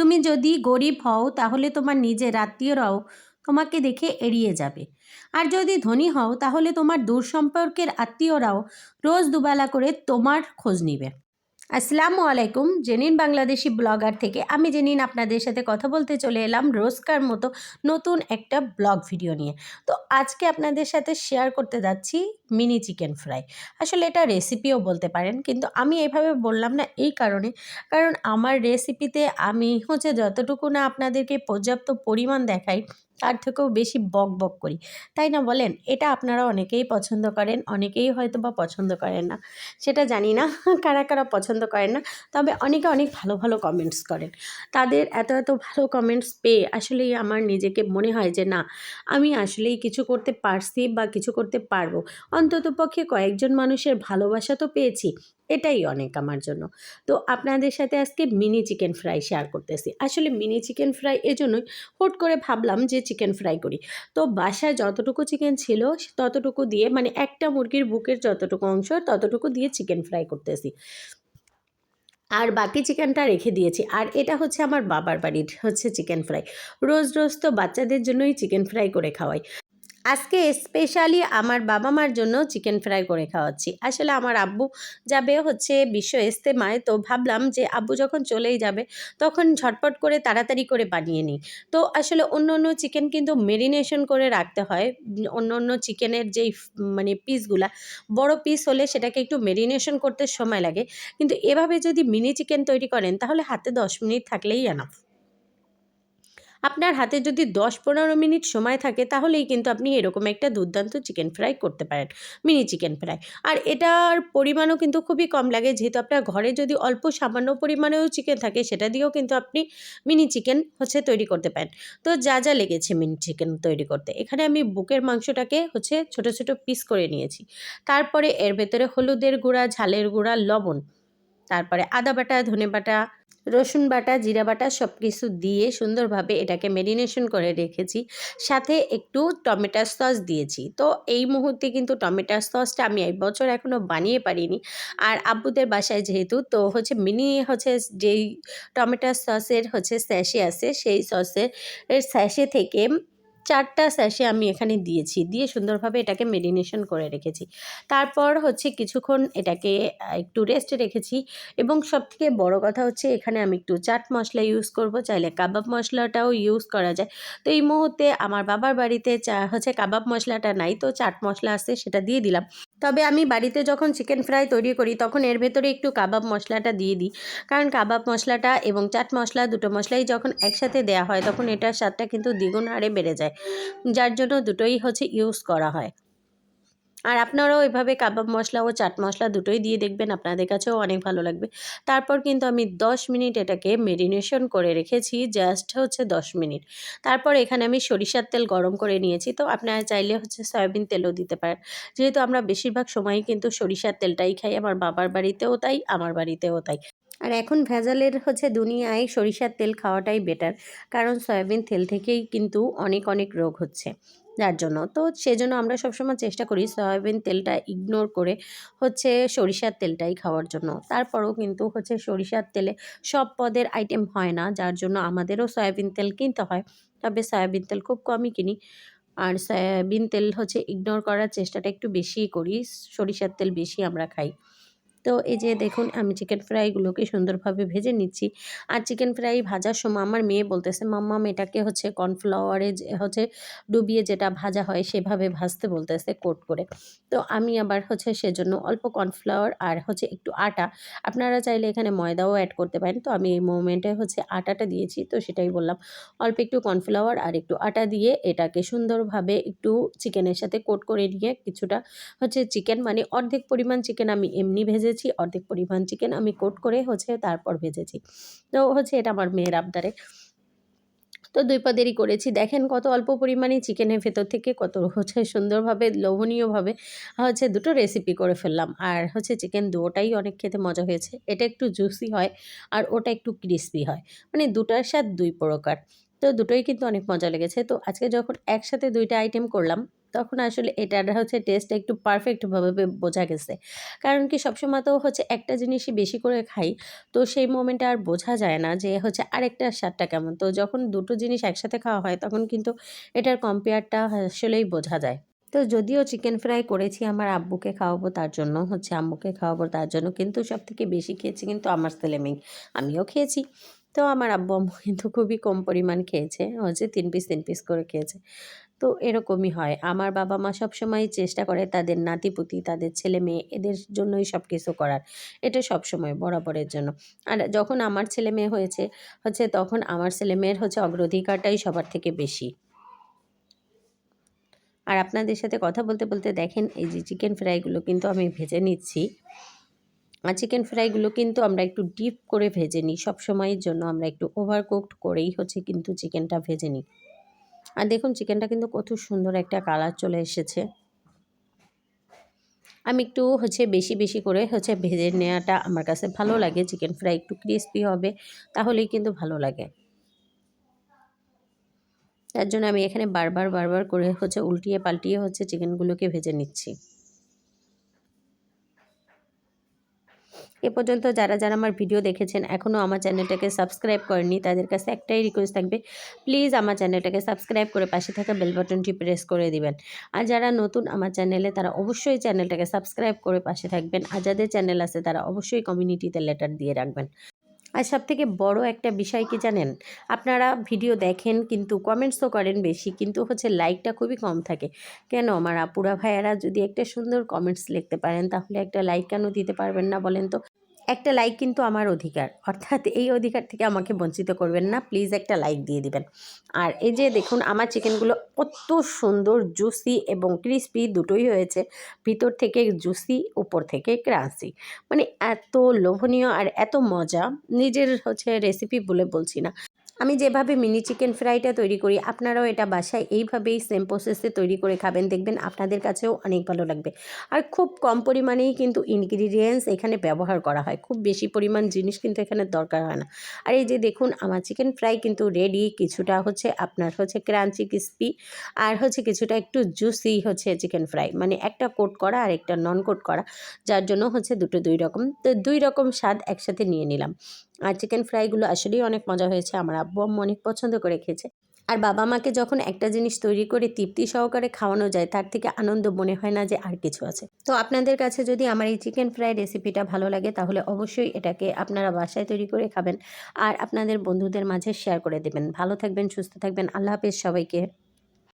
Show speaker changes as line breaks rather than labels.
তুমি যদি গরিব হও, তাহলে তোমার নিজের আত্মীয়রাও তোমাকে দেখে এড়িয়ে যাবে। আর যদি ধনী হও, তাহলে তোমার দূর সম্পর্কের আত্মীয়রাও রোজ দুবেলা করে তোমার খোঁজ নিবে। আসসালামু আলাইকুম, জেনিন বাংলাদেশি ব্লগার থেকে। আমি জেনিন আপনাদের সাথে কথা বলতে চলে এলাম রোজকার মতো নতুন একটা ব্লগ ভিডিও নিয়ে। তো আজকে আপনাদের সাথে শেয়ার করতে যাচ্ছি মিনি চিকেন ফ্রাই আসলে এটা রেসিপিও বলতে পারেন, কিন্তু আমি এভাবে বললাম না এই কারণে। কারণ আমার রেসিপিতে আমি হচ্ছে যতটুকু না আপনাদেরকে পর্যাপ্ত পরিমাণ দেখাই তার থেকেও বেশি বক বক করি। তাই না বলেন? এটা আপনারা অনেকেই পছন্দ করেন, অনেকেই হয়তো বা পছন্দ করেন না। সেটা জানি না কারা কারা পছন্দ করেন না। তবে অনেকে অনেক ভালো ভালো কমেন্টস করেন। তাদের এত এত ভালো কমেন্টস পেয়ে আসলেই আমার নিজেকে মনে হয় যে, না, আমি আসলেই কিছু করতে পারছি বা কিছু করতে পারব। অন্তত পক্ষে কয়েকজন মানুষের ভালোবাসা তো পেয়েছি। এটাই অনেক আমার জন্য। তো আপনাদের সাথে আজকে মিনি চিকেন ফ্রাই শেয়ার করতেছি। আসলে মিনি চিকেন ফ্রাই এজন্যই হুট করে ভাবলাম যে চিকেন ফ্রাই করি। তো বাসায় যতটুকু চিকেন ছিল ততটুকু দিয়ে মানে একটা মুরগির বুকের যতটুকু অংশ, ততটুকু দিয়ে চিকেন ফ্রাই করতেছি। আর বাকি চিকেনটা রেখে দিয়েছি। আর এটা হচ্ছে আমার বাবার বাড়ির হচ্ছে চিকেন ফ্রাই রোজ রোজ তো বাচ্চাদের জন্যই চিকেন ফ্রাই করে খাওয়াই। আজকে স্পেশালি আমার বাবা মার জন্য চিকেন ফ্রাই করে খাওয়াচ্ছি। আসলে আমার আব্বু যাবে হচ্ছে বিশ্ব ইস্তেমায় তো ভাবলাম যে আব্বু যখন চলেই যাবে, তখন ঝটপট করে তাড়াতাড়ি করে বানিয়ে নিই। তো আসলে অন্য অন্য চিকেন কিন্তু মেরিনেশন করে রাখতে হয়। অন্য অন্য চিকেনের যেই মানে পিসগুলা বড় পিস হলে সেটাকে একটু মেরিনেশন করতে সময় লাগে। কিন্তু এভাবে যদি মিনি চিকেন তৈরি করেন, তাহলে হাতে দশ মিনিট থাকলেই আনাফ আপনার হাতে যদি দশ পনেরো মিনিট সময় থাকে, তাহলেই কিন্তু আপনি এরকম একটা দুর্দান্ত চিকেন ফ্রাই করতে পারেন মিনি চিকেন ফ্রাই আর এটার পরিমাণও কিন্তু খুবই কম লাগে, যেহেতু আপনার ঘরে যদি অল্প সামান্য পরিমাণেও চিকেন থাকে, সেটা দিয়েও কিন্তু আপনি মিনি চিকেন হচ্ছে তৈরি করতে পারেন। তো যা যা লেগেছে মিনি চিকেন তৈরি করতে। এখানে আমি বুকের মাংসটাকে হচ্ছে ছোট ছোট পিস করে নিয়েছি। তারপরে এর ভেতরে হলুদের গুঁড়া, ঝালের গুঁড়া, লবণ। তারপরে আদা বাটা, ধনে বাটা রসুন বাটা, জিরা বাটা সব কিছু দিয়ে সুন্দরভাবে এটাকে মেরিনেশন করে রেখেছি। সাথে একটু টমেটো সস দিয়েছি। তো এই মুহূর্তে কিন্তু টমেটো সসটা আমি এক বছর এখনও বানিয়ে পারিনি। আর আব্বুদের বাসায় যেহেতু, তো হচ্ছে মিনি হচ্ছে যেই টমেটো সসের হচ্ছে স্যাশে আছে, সেই সসের স্যাশে থেকে চারটা স্যাশে আমি এখানে দিয়েছি। দিয়ে সুন্দরভাবে এটাকে মেরিনেশন করে রেখেছি। তারপর হচ্ছে কিছুক্ষণ এটাকে একটু রেস্টে রেখেছি। এবং সবথেকে বড় কথা হচ্ছে এখানে আমি একটু চাট মশলা ইউজ করব। চাইলে কাবাব মশলাটাও ইউজ করা যায়। তো এই মুহূর্তে আমার বাবার বাড়িতে চা, হচ্ছে কাবাব মশলাটা নাই। তো চাট মশলা আছে সেটা দিয়ে দিলাম। তবে আমি বাড়িতে যখন চিকেন ফ্রাই তৈরি করি, তখন এর ভেতরে একটু কাবাব মশলাটা দিয়ে দিই। কারণ কাবাব মশলাটা এবং চাট মশলা দুটো মশলাই যখন একসাথে দেয়া হয়, তখন এটার স্বাদটা কিন্তু দ্বিগুণ হারে বেড়ে যায়। যার জন্য দুটোই হচ্ছে ইউজ করা হয়। আর আপনারাও এভাবে কাবাব মশলা ও চাট মশলা দুটোই দিয়ে দেখবেন, আপনাদের কাছেও অনেক ভালো লাগবে। তারপর কিন্তু আমি 10 মিনিট এটাকে মেরিনেশন করে রেখেছি জাস্ট হচ্ছে 10 মিনিট। তারপর এখানে আমি সরিষার তেল গরম করে নিয়েছি, তো আপনারা চাইলে হচ্ছে সয়াবিন তেলও দিতে পারেন। যেহেতু আমরা বেশিরভাগ সময়ই কিন্তু সরিষার তেলটাই খাই, আমার বাবার বাড়িতেও তাই, আমার বাড়িতেও তাই। আর এখন ভেজালের হচ্ছে দুনিয়ায় সরিষার তেল খাওয়াটাই বেটার কারণ সয়াবিন তেল থেকেই কিন্তু অনেক অনেক রোগ হচ্ছে। যার জন্য। তো সেজন্য আমরা সবসময় চেষ্টা করি সয়াবিন তেলটা ইগনোর করে হচ্ছে সরিষার তেলটাই খাওয়ার জন্য। তারপরেও কিন্তু হচ্ছে সরিষার তেলে সব পদের আইটেম হয় না, যার জন্য আমাদেরও সয়াবিন তেল কিনতে হয়। তবে সয়াবিন তেল খুব কমই কিনি। আর সয়াবিন তেল হচ্ছে ইগনোর করার চেষ্টাটা একটু বেশিই করি, সরিষার তেল বেশি আমরা খাই। তো এই যে দেখুন, আমি চিকেন ফ্রাইগুলোকে সুন্দরভাবে ভেজে নিচ্ছি। আর চিকেন ফ্রাই ভাজার সময় আমার মেয়ে বলতেছে মাম্মাম এটাকে হচ্ছে কর্নফ্লাওয়ারে হচ্ছে ডুবিয়ে যেটা ভাজা হয় সেভাবে ভাজতে বলতেছে কোট করে। তো আমি আবার হচ্ছে সেজন্য অল্প কর্নফ্লাওয়ার আর হচ্ছে একটু আটা। আপনারা চাইলে এখানে ময়দাও অ্যাড করতে পারেন। তো আমি এই মোমেন্টে হচ্ছে আটাটা দিয়েছি, তো সেটাই বললাম। অল্প একটু কর্নফ্লাওয়ার আর একটু আটা দিয়ে এটাকে সুন্দরভাবে একটু চিকেনের সাথে কোট করে নিয়ে কিছুটা হচ্ছে চিকেন মানে অর্ধেক পরিমাণ চিকেন আমি এমনি ভেজেছি, অর্ধেক পরিমাণ চিকেন আমি কোট করে হচ্ছে তারপর ভেজেছি। তো হচ্ছে এটা আমার মেয়ের আবদারে। তো দুই পদেরই করেছি। দেখেন কত অল্প পরিমাণে চিকেনের ভেতর থেকে কত হচ্ছে সুন্দরভাবে, লোভনীয়ভাবে হচ্ছে দুটো রেসিপি করে ফেললাম। আর হচ্ছে চিকেন দুটোটাই অনেক খেতে মজা হয়েছে। এটা একটু জুসি হয় আর ওটা একটু ক্রিস্পি হয়। মানে দুটার স্বাদ দুই প্রকার। তো দুটোই কিন্তু অনেক মজা লেগেছে। তো আজকে যখন একসাথে দুইটা আইটেম করলাম, তখন আসলে এটার হচ্ছে টেস্ট একটু পারফেক্টভাবে বোঝা গেছে। কারণ কি সবসময় তো হচ্ছে একটা জিনিসই বেশি করে খাই, তো সেই মোমেন্টে আর বোঝা যায় না যে হচ্ছে আরেকটা স্বাদটা কেমন। তো যখন দুটো জিনিস একসাথে খাওয়া হয়, তখন কিন্তু এটার কম্পেয়ারটা আসলেই বোঝা যায়। তো যদিও চিকেন ফ্রাই করেছি, আমার আব্বুকে খাওয়াবো তার জন্য, হচ্ছে আম্মুকে খাওয়াবো তার জন্য, কিন্তু সব থেকে বেশি খেয়েছি কিন্তু আমার ছেলে মেয়ে। আমিও খেয়েছি। তো আমার আব্বু আম্মু কিন্তু খুবই কম পরিমাণ খেয়েছে। হচ্ছে তিন পিস তিন পিস করে খেয়েছে। তো এরকমই হয়। আমার বাবা মা সবসময় চেষ্টা করে তাদের নাতিপুতি, তাদের ছেলে মেয়ে, এদের জন্যই সব কিছু করার। এটা সবসময় বরাবরের জন্য। আর যখন আমার ছেলে মেয়ে হয়েছে, হচ্ছে তখন আমার ছেলে মেয়ের হচ্ছে অগ্রাধিকারটাই সবার থেকে বেশি। আর আপনাদের সাথে কথা বলতে বলতে দেখেন, এই যে চিকেন ফ্রাইগুলো কিন্তু আমি ভেজে নিচ্ছি। চিকেন ফ্রাইগুলো কিন্তু আমরা একটু ডিপ করে ভেজে নিই। সব সময়ের জন্য আমরা একটু ওভার কুকড করেই হচ্ছে কিন্তু চিকেনটা ভেজে নিই। আর দেখুন চিকেনটা কিন্তু কত সুন্দর একটা কালার চলে এসেছে। আমি একটু হচ্ছে বেশি বেশি করে হচ্ছে ভেজে নেওয়াটা আমার কাছে ভালো লাগে। চিকেন ফ্রাই একটু ক্রিস্পি হবে, তাহলেই কিন্তু ভালো লাগে। তার জন্য আমি এখানে বারবার বারবার করে হচ্ছে উল্টিয়ে পাল্টিয়ে হচ্ছে চিকেনগুলোকে ভেজে নিচ্ছি। এ পর্যন্ত যারা যারা আমার ভিডিও দেখেছেন এখনও আমার চ্যানেলটাকে সাবস্ক্রাইব করেনি তাদের কাছে একটাই রিকোয়েস্ট থাকবে প্লিজ আমার চ্যানেলটাকে সাবস্ক্রাইব করে পাশে থাকা বেল বাটনটি প্রেস করে দিবেন। আর যারা নতুন আমার চ্যানেলে, তারা অবশ্যই চ্যানেলটাকে সাবস্ক্রাইব করে পাশে থাকবেন। আর যাদের চ্যানেল আছে, তারা অবশ্যই কমিউনিটিতে লেটার দিয়ে রাখবেন। আর সব থেকে বড় একটা বিষয় কি জানেন? আপনারা ভিডিও দেখেন, কিন্তু কমেন্টস তো করেন বেশি, কিন্তু হচ্ছে লাইকটা খুবই কম থাকে। কেন? আমার আপুরা ভাইয়ারা যদি একটা সুন্দর কমেন্টস লিখতে পারেন, তাহলে একটা লাইক কেন দিতে পারবেন না বলেন তো? একটা লাইক কিন্তু আমার অধিকার। অর্থাৎ এই অধিকার থেকে আমাকে বঞ্চিত করবেন না প্লিজ একটা লাইক দিয়ে দিবেন। আর এই যে দেখুন, আমার চিকেনগুলো অত সুন্দর জুসি এবং ক্রিস্পি দুটোই হয়েছে। ভিতর থেকে জুসি উপর থেকে ক্রাঞ্চি মানে এত লোভনীয় আর এত মজা। নিজের হচ্ছে রেসিপি বলে বলছি না। আমি যেভাবে মিনি চিকেন ফ্রাইটা তৈরি করি, আপনারাও এটা বাসায় এইভাবেই সেম প্রসেসে তৈরি করে খাবেন, দেখবেন আপনাদের কাছেও অনেক ভালো লাগবে। আর খুব কম পরিমাণেই কিন্তু ইনগ্রিডিয়েন্টস এখানে ব্যবহার করা হয়, খুব বেশি পরিমাণ জিনিস কিন্তু এখানে দরকার হয় না। আর এই যে দেখুন, আমার চিকেন ফ্রাই কিন্তু রেডি কিছুটা হচ্ছে আপনার হচ্ছে ক্রাঞ্চি ক্রিস্পি আর হচ্ছে কিছুটা একটু জুসি হচ্ছে চিকেন ফ্রাই মানে একটা কোট করা আর একটা নন কোট করা, যার জন্য হচ্ছে দুটো দুই রকম, তো দুই রকম স্বাদ একসাথে নিয়ে নিলাম। আর চিকেন ফ্রাইগুলো আসলেই অনেক মজা হয়েছে। আমার আব্বু আম্মু অনেক পছন্দ করে খেয়েছে। আর বাবা মাকে যখন একটা জিনিস তৈরি করে তৃপ্তি সহকারে খাওয়ানো যায়, তার থেকে আনন্দ মনে হয় না যে আর কিছু আছে। তো আপনাদের কাছে যদি আমার এই চিকেন ফ্রাই রেসিপিটা ভালো লাগে, তাহলে অবশ্যই এটাকে আপনারা বাসায় তৈরি করে খাবেন। আর আপনাদের বন্ধুদের মাঝে শেয়ার করে দেবেন। ভালো থাকবেন, সুস্থ থাকবেন। আল্লাহ হাফেজ সবাইকে।